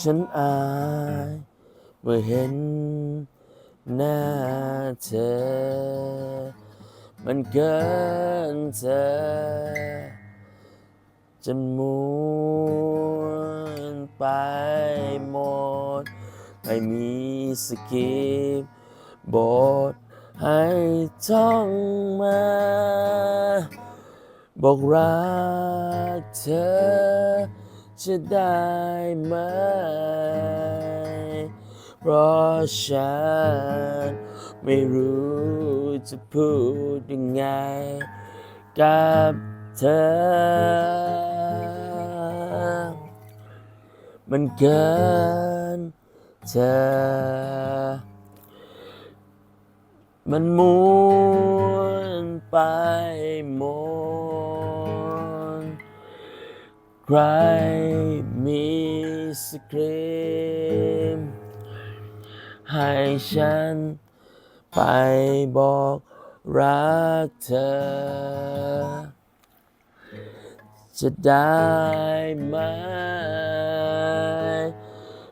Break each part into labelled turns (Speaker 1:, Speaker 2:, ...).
Speaker 1: ฉันอายเมื่อเห็นหน้าเธอ มันเกินเธอจนม้วนไปหมดไม่มีสคริปบทให้ท่องมา บอกรักเธอ จะได้ไหม เพราะฉันไม่รู้จะพูดยังไง กับเธอ มันเกินเธอ มันม้วนไปหมด ใครมีสคริปต์ให้ฉันไปบอกรักเธอ จะได้ไหม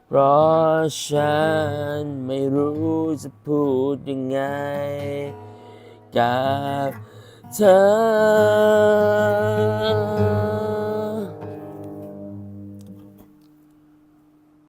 Speaker 1: เพราะฉันไม่รู้จะพูดยังไงกับเธอ